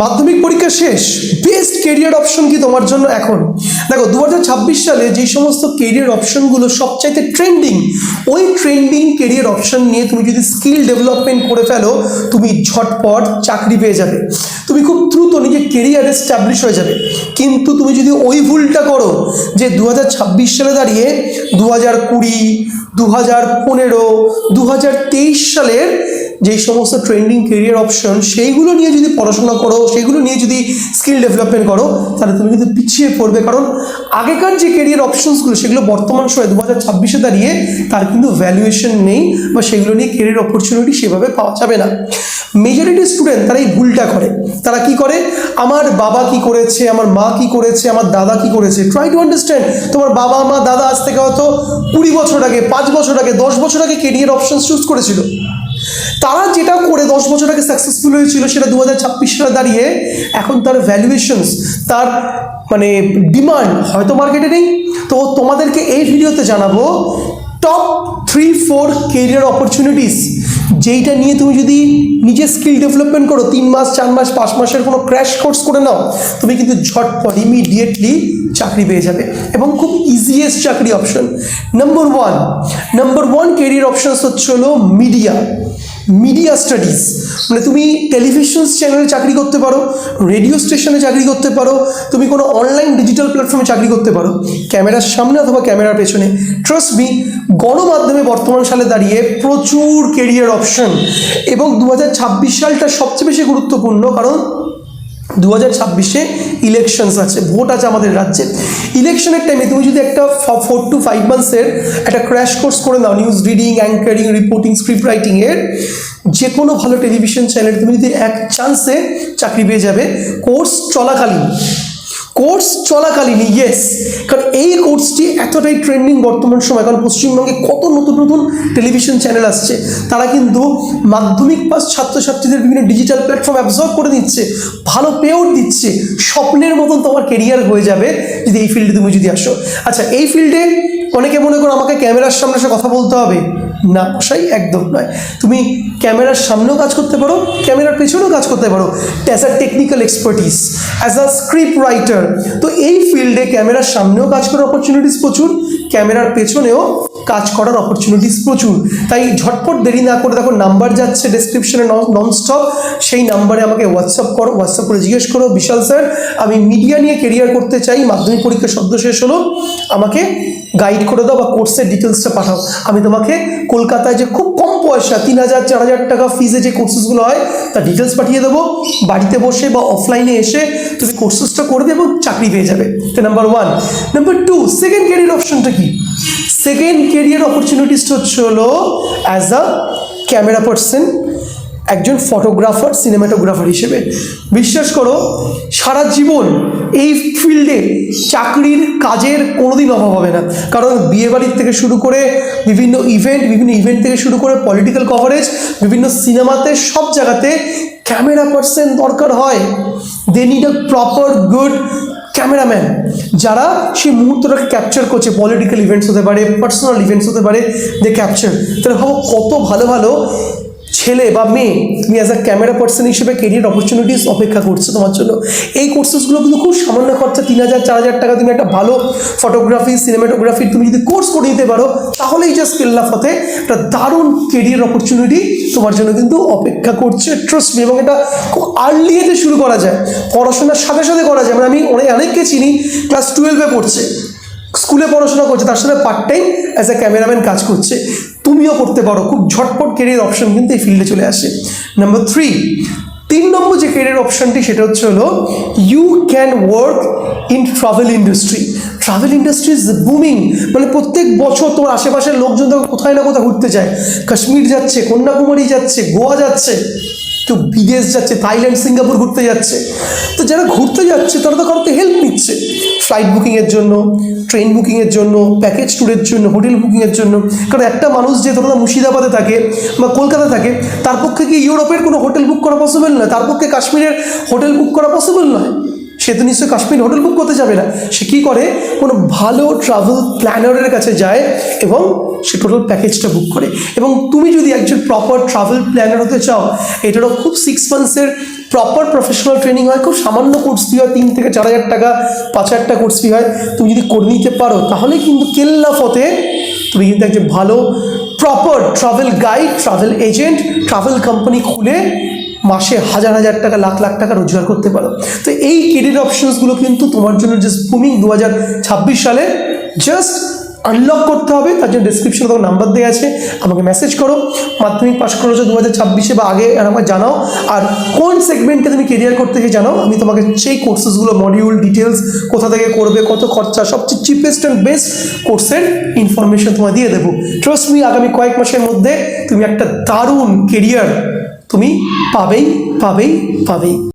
মাধ্যমিক পরীক্ষা শেষ বেস্ট কেরিয়ার অপশন কি তোমার জন্য এখন? দেখো দু হাজার ছাব্বিশ সালে যে সমস্ত কেরিয়ার অপশনগুলো সবচাইতে ট্রেন্ডিং ওই ট্রেন্ডিং কেরিয়ার অপশন নিয়ে তুমি যদি স্কিল ডেভেলপমেন্ট করে ফেলো, তুমি ঝটপট চাকরি পেয়ে যাবে। তুমি খুব দ্রুত নিজের কেরিয়ার এস্টাবলিশ হয়ে যাবে। কিন্তু তুমি যদি ওই ভুলটা করো, যে দু হাজার ছাব্বিশ সালে দাঁড়িয়ে দু হাজার কুড়ি দু হাজার পনেরো দু হাজার তেইশ সালের যেই সমস্ত ট্রেন্ডিং কেরিয়ার অপশন সেইগুলো নিয়ে যদি পড়াশোনা করো সেগুলো নিয়ে যদি স্কিল ডেভেলপমেন্ট করো, তাহলে তুমি কিন্তু পিছিয়ে পড়বে। কারণ আগেকার যে কেরিয়ার অপশনসগুলো সেগুলো বর্তমান সময় দু হাজার ছাব্বিশে দাঁড়িয়ে তার কিন্তু ভ্যালুয়েশন নেই বা সেগুলো নিয়ে কেরিয়ার অপরচুনিটি সেভাবে পাওয়া যাবে না। মেজরিটি স্টুডেন্ট তারা এই ভুলটা করে। তারা কি করে? আমার বাবা কি করেছে? আমার মা কি করেছে? আমার দাদা কি করেছে? ট্রাই টু আন্ডারস্ট্যান্ড তোমার বাবা, মা, দাদা আজ থেকে হয়তো কুড়ি বছর আগে, পাঁচ বছর আগে, দশ বছর আগে কেরিয়ার অপশন চুজ করেছিল। তারা যেটা করে দশ বছর আগে সাকসেসফুল হয়েছিল সেটা দু হাজার ছাব্বিশ সালে দাঁড়িয়ে এখন তার ভ্যালুয়েশনস তার মানে ডিমান্ড হয়তো মার্কেটে নেই। তো তোমাদেরকে এই ভিডিওতে জানাব top three four career opportunities যেইটা নিয়ে তুমি যদি নিজের স্কিল ডেভেলপমেন্ট করো, তিন মাস, চার মাস, পাঁচ মাসের কোনো ক্র্যাশ কোর্স করে নাও, তুমি কিন্তু ঝটপট ইমিডিয়েটলি চাকরি পেয়ে যাবে। এবং খুব ইজিয়েস্ট চাকরি option number one number one career options হচ্ছে হলো মিডিয়া মিডিয়া স্টাডিজ মানে তুমি টেলিভিশন চ্যানেলে চাকরি করতে পারো রেডিও স্টেশনে চাকরি করতে পারো, তুমি কোনো অনলাইন ডিজিটাল প্ল্যাটফর্মে চাকরি করতে পারো, ক্যামেরার সামনে অথবা ক্যামেরার পেছনে। ট্রাস্ট মি গণমাধ্যমে বর্তমান সালে দাঁড়িয়ে প্রচুর কেরিয়ার অপশন এবং দু হাজার ছাব্বিশ সালটা সবচেয়ে বেশি গুরুত্বপূর্ণ, কারণ দু হাজার ছাব্বিশে ইলেকশনস আছে ভোট আছে আমাদের রাজ্যে। ইলেকশনের টাইমে তুমি যদি একটা ফোর টু ফাইভ মান্থসের একটা ক্র্যাশ কোর্স করে নাও news reading anchoring reporting script রাইটিংয়ের যে কোনো ভালো টেলিভিশন চ্যানেল তুমি যদি এক চান্সে চাকরি পেয়ে যাবে কোর্স চলাকালীন। কোর্স চলাকালীন ইয়েস কারণ এই কোর্সটি এতটাই ট্রেন্ডিং বর্তমান সময়, কারণ পশ্চিমবঙ্গে কত নতুন নতুন টেলিভিশন চ্যানেল আসছে, তারা কিন্তু মাধ্যমিক পাস ছাত্রছাত্রীদের বিভিন্ন ডিজিটাল প্ল্যাটফর্ম অ্যাবজর্ব করে দিচ্ছে, ভালো পেআউট দিচ্ছে, স্বপ্নের মতন তোমার কেরিয়ার হয়ে যাবে যদি এই ফিল্ডে তুমি যদি আসো। আচ্ছা এই ফিল্ডে অনেকে মনে করো আমাকে ক্যামেরার সামনে এসে কথা বলতে হবে। না মশাই একদম নয়। তুমি ক্যামেরার সামনেও কাজ করতে পারো, ক্যামেরার পেছনেও কাজ করতে পারো। As a technical expertise as a script writer তো এই ফিল্ডে ক্যামেরার সামনেও কাজ করার অপরচুনিটিস প্রচুর। ক্যামেরার পেছনেও কাজ করার অপরচুনিটিস প্রচুর। তাই ঝটপট দেরি না করে দেখো নাম্বার যাচ্ছে ডেসক্রিপশনে নন স্টপ সেই নাম্বারে আমাকে হোয়াটসঅ্যাপ করো হোয়াটসঅ্যাপ করে জিজ্ঞেস করো, বিশাল স্যার আমি মিডিয়া নিয়ে কেরিয়ার করতে চাই, মাধ্যমিক পরীক্ষা সদ্য শেষ হলো, আমাকে গাইড করে দাও বা কোর্সের ডিটেলসটা পাঠাও। আমি তোমাকে কলকাতায় যে খুব কম পয়সা, তিন হাজার, চার হাজার টাকা ফিজে যে কোর্সেসগুলো হয়, তার ডিটেলস পাঠিয়ে দেবো। বাড়িতে বসে বা অফলাইনে এসে তুমি কোর্সেসটা করবে এবং চাকরি পেয়ে যাবে। তো number one number two second career অপশনটা কি? সেকেন্ড ক্যারিয়ার অপরচুনিটিসটা হচ্ছে হলো অ্যাজ আ ক্যামেরা পার্সন একজন ফটোগ্রাফার সিনেমাটোগ্রাফার হিসেবে। বিশ্বাস করো, সারা জীবন এই ফিল্ডে চাকরির কাজের কোনোদিন অভাব হবে না। কারণ বিয়েবাড়ির থেকে শুরু করে বিভিন্ন ইভেন্ট বিভিন্ন ইভেন্ট থেকে শুরু করে পলিটিক্যাল কভারেজ বিভিন্ন সিনেমাতে সব জায়গাতে ক্যামেরা পার্সন দরকার হয়। They need a proper good cameraman যারা সেই মুহূর্তটাকে ক্যাপচার করছে। পলিটিক্যাল ইভেন্টস হতে পারে পার্সোনাল ইভেন্টস হতে পারে দে ক্যাপচার তাহলে ভাবো কত ভালো ভালো ছেলে বা মেয়ে, তুমি অ্যাজ আ ক্যামেরা পার্সন হিসেবে কেরিয়ার অপরচুনিটিস অপেক্ষা করছে তোমার জন্য। এই কোর্সেসগুলো কিন্তু খুব সামান্য খরচা, তিন হাজার, চার হাজার টাকা তুমি একটা ভালো ফটোগ্রাফি সিনেমাটোগ্রাফি তুমি যদি কোর্স করে নিতে পারো, তাহলেই জাস্ট কেল্লা ফতে একটা দারুণ কেরিয়ার অপরচুনিটি তোমার জন্য কিন্তু অপেক্ষা করছে। ট্রাস্ট এবং এটা খুব আর্লি এতে শুরু করা যায়, পড়াশোনার সাথে সাথে করা যায় মানে আমি অনেক, অনেককে চিনি ক্লাস টুয়েলভে পড়ছে স্কুলে পড়াশোনা করছে, তার সাথে part time as a cameraman কাজ করছে। তুমিও করতে পারো। খুব ঝটপট কেরিয়ার অপশন কিন্তু এই ফিল্ডে চলে আসে। নাম্বার থ্রি তিন নম্বর যে কেরিয়ার অপশানটি সেটা হচ্ছে হলো you can work in travel industry travel industry is booming মানে প্রত্যেক বছর তোমার আশেপাশের লোকজন কোথায় না কোথাও ঘুরতে যায়। কাশ্মীর যাচ্ছে, কন্যাকুমারী যাচ্ছে, গোয়া যাচ্ছে। কেউ বিদেশ যাচ্ছে, থাইল্যান্ড, সিঙ্গাপুর ঘুরতে যাচ্ছে। তো যারা ঘুরতে যাচ্ছে, তারা তো কারোতে হেল্প নিচ্ছে। ফ্লাইট বুকিংয়ের জন্য ট্রেন বুকিংয়ের জন্য প্যাকেজ ট্যুরের জন্য হোটেল বুকিংয়ের জন্য। কারণ একটা মানুষ যে ধরো মুর্শিদাবাদে থাকে বা কলকাতা থাকে, তার পক্ষে কি ইউরোপের কোনো হোটেল বুক করা পসিবল নয়? তার পক্ষে কাশ্মীরের হোটেল বুক করা পসিবল নয়? সে তো নিশ্চয়ই কাশ্মীর হোটেল বুক করতে যাবে না। সে কী করে? কোনো ভালো ট্রাভেল প্ল্যানারের কাছে যায় এবং সে টোটাল প্যাকেজটা বুক করে। এবং তুমি যদি একজন প্রপার ট্রাভেল প্ল্যানার হতে চাও, এটারও খুব সিক্স মান্থসের প্রপার প্রফেশনাল ট্রেনিং হয়। খুব সামান্য কোর্স ফি হয়, তিন থেকে চার হাজার টাকা, পাঁচ হাজার টাকা কোর্স ফি হয়। তুমি যদি করে নিতে পারো, তাহলে কিন্তু কেল্লা ফতে তুমি কিন্তু একজন ভালো proper travel guide travel agent travel company খুলে মাসে হাজার হাজার টাকা, লাখ লাখ টাকা রোজগার করতে পারো। তো এই কেরিয়ার অপশনসগুলো কিন্তু তোমার জন্য জাস্ট বুমিং দু হাজার ছাব্বিশ সালে জাস্ট আনলক করতে হবে। তার জন্য ডিসক্রিপশনে তোমার নাম্বার দেওয়া আছে। আমাকে মেসেজ করো। মাধ্যমিক পাশ করেছ দু হাজার ছাব্বিশে বা আগে আমাকে জানাও। আর কোন সেগমেন্টে তুমি কেরিয়ার করতে গিয়ে জানাও আমি তোমাকে সেই কোর্সেসগুলো মডিউল ডিটেলস কোথা থেকে করবে, কত খরচা, সবচেয়ে চিপেস্ট অ্যান্ড বেস্ট কোর্সের ইনফরমেশন তোমায় দিয়ে দেবো। ট্রাস্ট মি আগামী কয়েক মাসের মধ্যে তুমি একটা দারুণ কেরিয়ার তুমি পাবেই পাবেই পাবেই।